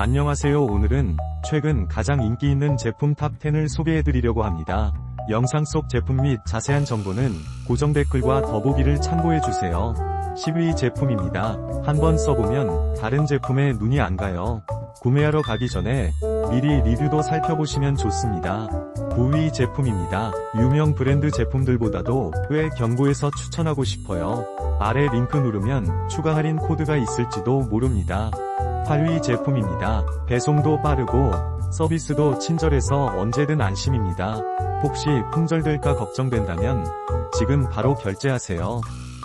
안녕하세요 오늘은 최근 가장 인기 있는 제품 탑10을 소개해드리려고 합니다. 영상 속 제품 및 자세한 정보는 고정 댓글과 더보기를 참고해주세요. 10위 제품입니다. 한번 써보면 다른 제품에 눈이 안 가요. 구매하러 가기 전에 미리 리뷰도 살펴보시면 좋습니다. 9위 제품입니다. 유명 브랜드 제품들보다도 왜 경고에서 추천하고 싶어요. 아래 링크 누르면 추가 할인 코드가 있을지도 모릅니다. 8위 제품입니다. 배송도 빠르고 서비스도 친절해서 언제든 안심입니다. 혹시 품절될까 걱정된다면 지금 바로 결제하세요.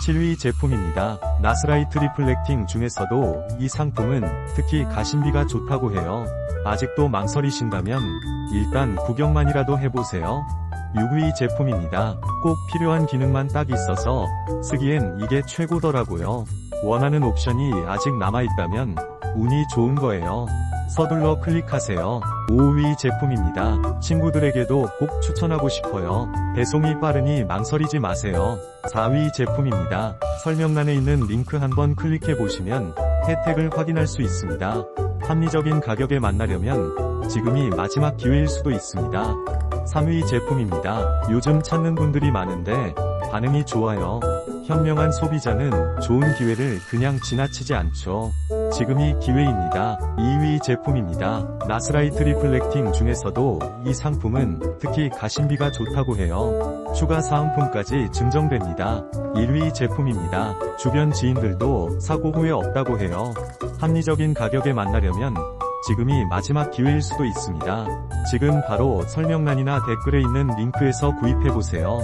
7위 제품입니다. 나스라이트 리플렉팅 중에서도 이 상품은 특히 가심비가 좋다고 해요. 아직도 망설이신다면 일단 구경만이라도 해보세요. 6위 제품입니다. 꼭 필요한 기능만 딱 있어서 쓰기엔 이게 최고더라고요. 원하는 옵션이 아직 남아있다면 운이 좋은 거예요. 서둘러 클릭하세요. 5위 제품입니다. 친구들에게도 꼭 추천하고 싶어요. 배송이 빠르니 망설이지 마세요. 4위 제품입니다. 설명란에 있는 링크 한번 클릭해 보시면 혜택을 확인할 수 있습니다. 합리적인 가격에 만나려면 지금이 마지막 기회일 수도 있습니다. 3위 제품입니다. 요즘 찾는 분들이 많은데 반응이 좋아요. 현명한 소비자는 좋은 기회를 그냥 지나치지 않죠. 지금이 기회입니다. 2위 제품입니다. 나스라이트 리플렉팅 중에서도 이 상품은 특히 가심비가 좋다고 해요. 추가 사은품까지 증정됩니다. 1위 제품입니다. 주변 지인들도 사고 후에 없다고 해요. 합리적인 가격에 만나려면 지금이 마지막 기회일 수도 있습니다. 지금 바로 설명란이나 댓글에 있는 링크에서 구입해보세요.